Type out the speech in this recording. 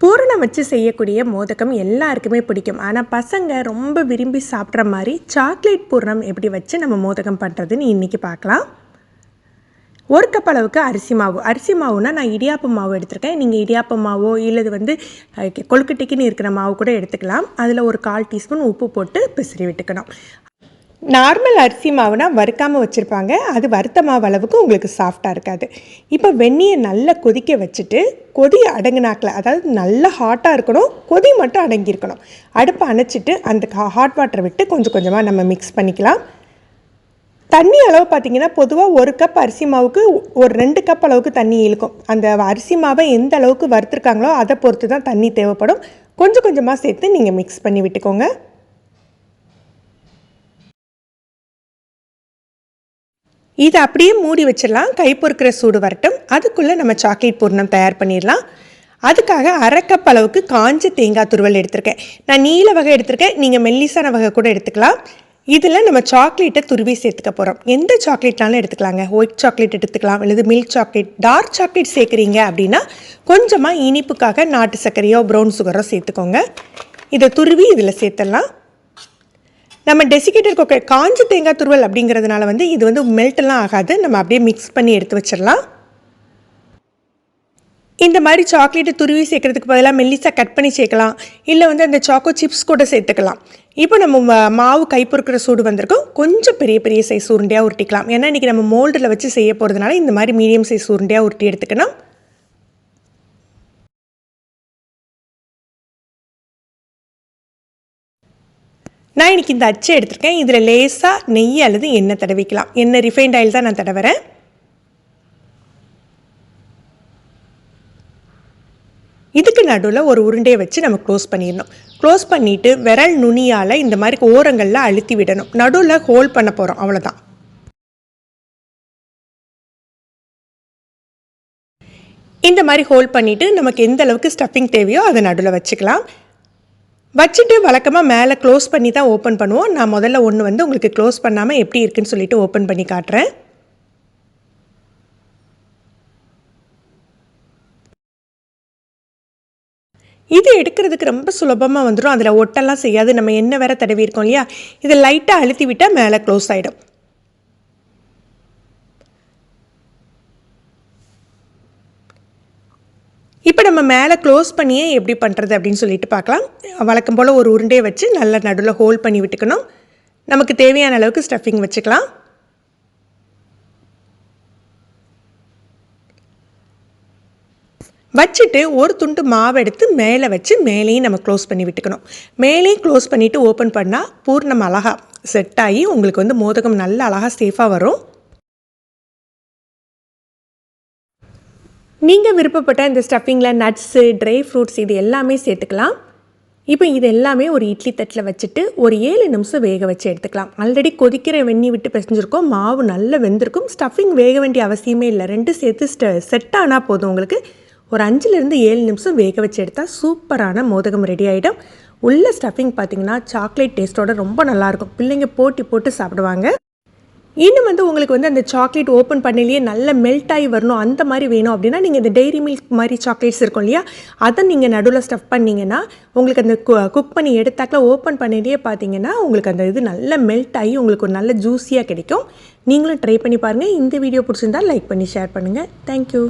பூரணம் வச்சு செய்யக்கூடிய மோதகம் எல்லாருக்குமே பிடிக்கும். ஆனால் பசங்க ரொம்ப விரும்பி சாப்பிட்ற மாதிரி சாக்லேட் பூரணம் எப்படி வச்சு நம்ம மோதகம் பண்ணுறதுன்னு இன்றைக்கி பார்க்கலாம். ஒரு கப் அளவுக்கு அரிசி மாவு. அரிசி மாவுனால் நான் இடியாப்பம் மாவு எடுத்திருக்கேன். நீங்கள் இடியாப்பம் மாவோ இல்லது வந்து அஹ், கொழுக்கட்டைக்குன்னு இருக்கிற மாவு கூட எடுத்துக்கலாம். அதில் ஒரு கால் டீஸ்பூன் உப்பு போட்டு பிசிறி விட்டுக்கணும். நார்மல் அரிசி மாவுனா வறுக்காமல் வச்சுருப்பாங்க. அது வறுத்த மாவு அளவுக்கு உங்களுக்கு சாஃப்டாக இருக்காது. இப்போ வெந்நியை நல்லா கொதிக்க வச்சுட்டு கொதி அடங்கினாக்கில் அதாவது நல்லா ஹாட்டாக இருக்கணும் கொதி மட்டும் அடங்கியிருக்கணும். அடுப்பை அணைச்சிட்டு அந்த ஹாட் வாட்டரை விட்டு கொஞ்சம் கொஞ்சமாக நம்ம மிக்ஸ் பண்ணிக்கலாம். தண்ணி அளவு பார்த்தீங்கன்னா பொதுவாக ஒரு கப் அரிசி மாவுக்கு ஒரு ரெண்டு கப் அளவுக்கு தண்ணி இழுக்கும். அந்த அரிசி மாவை எந்த அளவுக்கு வறுத்துருக்காங்களோ அதை பொறுத்து தான் தண்ணி தேவைப்படும். கொஞ்சம் கொஞ்சமாக சேர்த்து நீங்கள் மிக்ஸ் பண்ணி விட்டுக்கோங்க. இதை அப்படியே மூடி வச்சிடலாம். கை பொறுக்கிற சூடு வரட்டும். அதுக்குள்ளே நம்ம சாக்லேட் பூர்ணம் தயார் பண்ணிடலாம். அதுக்காக அரைக்கப் அளவுக்கு காஞ்ச தேங்காய் துருவல் எடுத்திருக்கேன். நான் நீல வகை எடுத்திருக்கேன். நீங்கள் மெல்லிசான வகை கூட எடுத்துக்கலாம். இதில் நம்ம சாக்லேட்டை துருவி சேர்த்துக்க போகிறோம் எந்த சாக்லேட்னாலும் எடுத்துக்கலாங்க. ஒயிட் சாக்லேட் எடுத்துக்கலாம். அல்லது மில்க் சாக்லேட் டார்க் சாக்லேட் சேர்க்குறீங்க அப்படின்னா கொஞ்சமாக இனிப்புக்காக நாட்டு சர்க்கரையோ ப்ரௌன் சுகரோ சேர்த்துக்கோங்க. இதை துருவி இதில் சேர்த்துடலாம். நம்ம டெசிகேட்டர் கொக்கை காஞ்ச தேங்காய் துருவல் அப்படிங்கிறதுனால வந்து இது வந்து மெல்ட்டெல்லாம் ஆகாது. நம்ம அப்படியே மிக்ஸ் பண்ணி எடுத்து வச்சிடலாம். இந்த மாதிரி சாக்லேட்டை துருவி சேர்க்கறதுக்கு பதிலாக மெல்லிசாக கட் பண்ணி சேர்க்கலாம். இல்லை வந்து அந்த சாக்கோ சிப்ஸ் கூட சேர்த்துக்கலாம். இப்போ நம்ம மாவு கை பொறுக்கிற சூடு வந்திருக்கும். கொஞ்சம் பெரிய பெரிய சைஸ் உருண்டையாக உருட்டிக்கலாம். ஏன்னா இன்றைக்கி நம்ம மோல்டில் வச்சு செய்ய போகிறதுனால இந்த மாதிரி மீடியம் சைஸ் உருண்டையாக உருட்டி எடுத்துக்கணும். நான் இன்னைக்கு இந்த அச்சை எடுத்திருக்கேன். இதில் லேசாக நெய் அல்லது எண்ணெய் தடவிக்கலாம். எண்ணெய் ரிஃபைண்ட் ஆயில் தான் நான் தடவுறேன். இதுக்கு நடுவில் ஒரு உருண்டையை வச்சு நம்ம க்ளோஸ் பண்ணிடணும். க்ளோஸ் பண்ணிவிட்டு விரல் நுனியால் இந்த மாதிரி ஓரங்களில் அழுத்தி விடணும். நடுவில் ஹோல்ட் பண்ண போகிறோம் அவ்வளோதான் இந்த மாதிரி ஹோல்ட் பண்ணிவிட்டு நமக்கு எந்த அளவுக்கு ஸ்டஃபிங் தேவையோ அதை நடுவில் வச்சுக்கலாம். வச்சுட்டு வழக்கமாக மேலே க்ளோஸ் பண்ணி தான் ஓப்பன் பண்ணுவோம். நான் முதல்ல ஒன்று வந்து உங்களுக்கு க்ளோஸ் பண்ணாமல் எப்படி இருக்குன்னு சொல்லிட்டு ஓப்பன் பண்ணி காட்டுறேன். இது எடுக்கிறதுக்கு ரொம்ப சுலபமாக வந்துடும் அதில் ஒட்டெல்லாம் செய்யாது. நம்ம என்ன வேற தடவி இருக்கோம் இல்லையா? இதை லைட்டாக அழுத்தி விட்டால் மேலே க்ளோஸ் ஆகிடும் இப்போ நம்ம மேலே க்ளோஸ் பண்ணியே எப்படி பண்ணுறது அப்படின்னு சொல்லிட்டு பார்க்கலாம். வழக்கம் போல் ஒரு உருண்டையை வச்சு நல்லா நடுவில் ஹோல்ட் பண்ணி விட்டுக்கணும். நமக்கு தேவையான அளவுக்கு ஸ்டஃபிங் வச்சுக்கலாம். வச்சுட்டு ஒரு துண்டு மாவு எடுத்து மேலே வச்சு மேலேயும் நம்ம க்ளோஸ் பண்ணி விட்டுக்கணும். மேலேயும் க்ளோஸ் பண்ணிவிட்டு ஓப்பன் பண்ணால் பூர்ணம் அழகாக செட் ஆகி உங்களுக்கு வந்து மோதகம் நல்ல அழகாக சேஃபாக வரும். நீங்கள் விருப்பப்பட்ட இந்த ஸ்டஃபிங்கில் நட்ஸு ட்ரை ஃப்ரூட்ஸ் இது எல்லாமே சேர்த்துக்கலாம். இப்போ இது எல்லாமே ஒரு இட்லி தட்டில் வச்சுட்டு ஒரு ஏழு நிமிஷம் வேக வச்சு எடுத்துக்கலாம். ஆல்ரெடி கொதிக்கிற வெந்நி விட்டு பிசைஞ்சிருக்கோம். மாவு நல்லா வெந்திருக்கும். ஸ்டஃபிங் வேக வேண்டிய அவசியமே இல்லை. ரெண்டு சேர்த்து ஸ்ட செட் ஆனால் போதும் உங்களுக்கு. ஒரு அஞ்சுலேருந்து ஏழு நிமிஷம் வேக வச்சு எடுத்தால் சூப்பரான மோதகம் ரெடி ஆகிடும் உள்ள ஸ்டஃபிங் பார்த்தீங்கன்னா சாக்லேட் டேஸ்ட்டோட ரொம்ப நல்லாயிருக்கும் பிள்ளைங்க போட்டி போட்டு சாப்பிடுவாங்க. இன்னும் வந்து உங்களுக்கு வந்து அந்த சாக்லேட் ஓப்பன் பண்ணிலேயே நல்ல மெல்ட் ஆகி வரணும் அந்த மாதிரி வேணும் அப்படின்னா நீங்கள் இந்த டெய்ரி மில்க் மாதிரி சாக்லேட்ஸ் இருக்கும் இல்லையா? அதை நீங்கள் நடுவில் ஸ்டஃப் பண்ணிங்கன்னா உங்களுக்கு அந்த குக் பண்ணி எடுத்தாக்கில் ஓப்பன் பண்ணிலேயே பார்த்தீங்கன்னா உங்களுக்கு அந்த இது நல்ல மெல்ட் ஆகி உங்களுக்கு ஒரு நல்ல ஜூஸியாக கிடைக்கும். நீங்களும் ட்ரை பண்ணி பாருங்கள் இந்த வீடியோ பிடிச்சிருந்தா லைக் பண்ணி ஷேர் பண்ணுங்கள் தேங்க்யூ